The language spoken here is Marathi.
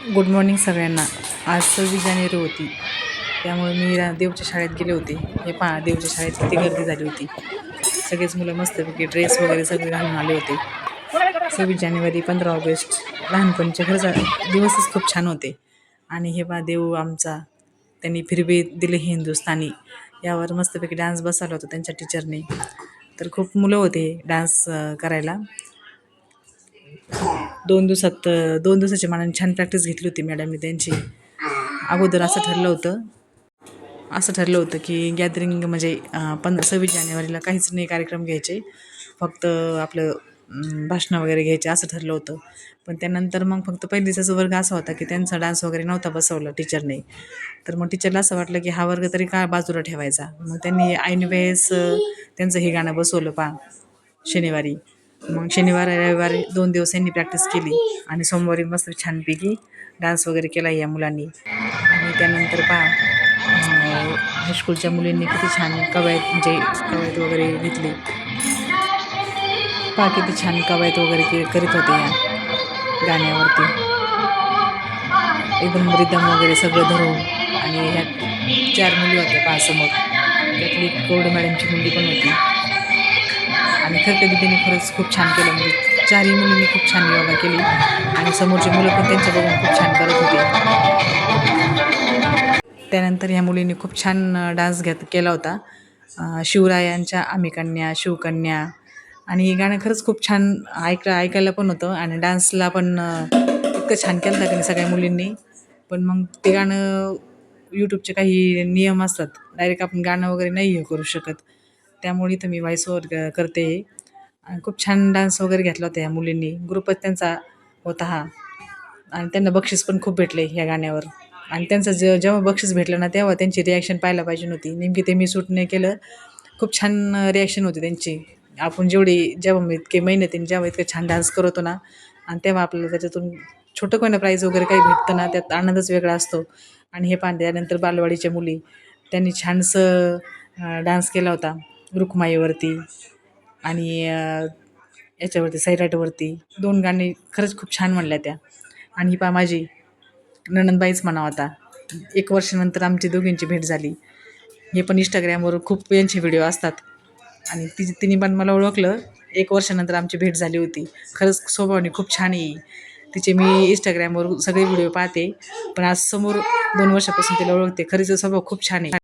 गुड मॉर्निंग सगळ्यांना. आज सव्वीस जानेवारी होती. त्यामुळे मी रा देवच्या शाळेत गेले होते. हे पहा देवच्या शाळेत किती गर्दी झाली होती. सगळेच मुलं मस्तपैकी ड्रेस वगैरे सगळे घालून आले होते. सव्वीस जानेवारी पंधरा ऑगस्ट लहानपणीचे खरंच दिवसच खूप छान होते. आणि हे पहा देव आमचा त्यांनी फिरवे दिले हिंदुस्थानी. यावर मस्तपैकी डान्स बसवला होता त्यांच्या टीचरने तर खूप मुलं होते डान्स करायला. दोन दिवसात दोन दिवसाच्या मानाने छान प्रॅक्टिस घेतली होती मॅडमने त्यांची. अगोदर असं ठरलं होतं. असं ठरलं होतं की गॅदरिंग म्हणजे पंधरा सव्वीस जानेवारीला काहीच नाही कार्यक्रम घ्यायचे. फक्त आपलं भाषणं वगैरे घ्यायचे असं ठरलं होतं. पण त्यानंतर मग फक्त पहिलीचाच वर्ग असा होता की त्यांचा डान्स वगैरे नव्हता बसवला टीचरने तर मग टीचरला असं वाटलं की हा वर्ग तरी का बाजूला ठेवायचा? मग त्यांनी ऐन वेळेस त्यांचं हे गाणं बसवलं पा शनिवारी. मग शनिवार रविवारी दोन दिवस यांनी प्रॅक्टिस केली आणि सोमवारी मस्त छानपैकी डान्स वगैरे केला या मुलांनी. आणि त्यानंतर पहा हायस्कूलच्या मुलींनी किती छान कवायत म्हणजे कवायत वगैरे घेतली. पहा किती छान कवायत वगैरे के करीत होते या गाण्यावरती. एकदम रिदम वगैरे सगळं धरून. आणि ह्या चार मुली होत्या पहा समोर. त्यातली कोरड मॅडमची मुली पण होती. आणि खरं त्यांनी खरंच खूप छान केलं. म्हणजे चारही मुलींनी खूप छान योगा केली आणि समोरची मुलं पण त्यांच्या बघून खूप छान करत होते. त्यानंतर ह्या मुलींनी खूप छान डान्स घेत केला होता. शिवरायांच्या आम्ही कन्या शिवकन्या आणि हे गाणं खरंच खूप छान ऐक ऐकायला पण होतं आणि डान्सला पण इतकं छान केलं होतं त्यांनी सगळ्या मुलींनी. पण मग ते गाणं यूट्यूबचे काही नियम असतात. डायरेक्ट आपण गाणं वगैरे नाही हे करू शकत. त्यामुळे इथं मी व्हॉइस ओवर करते. आणि खूप छान डान्स वगैरे घेतला होता या मुलींनी. ग्रुपच त्यांचा होता हा. आणि त्यांना बक्षीस पण खूप भेटले ह्या गाण्यावर. आणि त्यांचं जे जेव्हा बक्षीस भेटलं ना तेव्हा त्यांची रिॲक्शन पाहायला पाहिजे नव्हती. नेमकी ते मी सूट नाही केलं. खूप छान रिॲक्शन होती त्यांची. आपण जेवढी जेव्हा मी इतके मेहनतीने जेव्हा इतकं छान डान्स करतो ना आणि तेव्हा आपल्याला त्याच्यातून छोटं कोणा प्राईज वगैरे काही भेटतं ना त्यात आनंदच वेगळा असतो. आणि हे पाहते त्यानंतर बालवाडीच्या मुली त्यांनी छानसं डान्स केला होता. रुखमाईवरती आणि याच्यावरती सैराटवरती. दोन गाणी खरंच खूप छान म्हणल्या त्या. आणि ही पा माझी नणंदबाईच म्हणावं आता. एक वर्षानंतर आमची दोघींची भेट झाली. हे पण इंस्टाग्रामवर खूप यांचे व्हिडिओ असतात. आणि ती तिने पण मला ओळखलं. एक वर्षानंतर आमची भेट झाली होती. खरंच स्वभावाने खूप छान आहे तिचे मी इंस्टाग्रामवर सगळे व्हिडिओ पाहते. पण आज समोर दोन वर्षापासून तिला ओळखते. खरंच स्वभाव खूप छान आहे.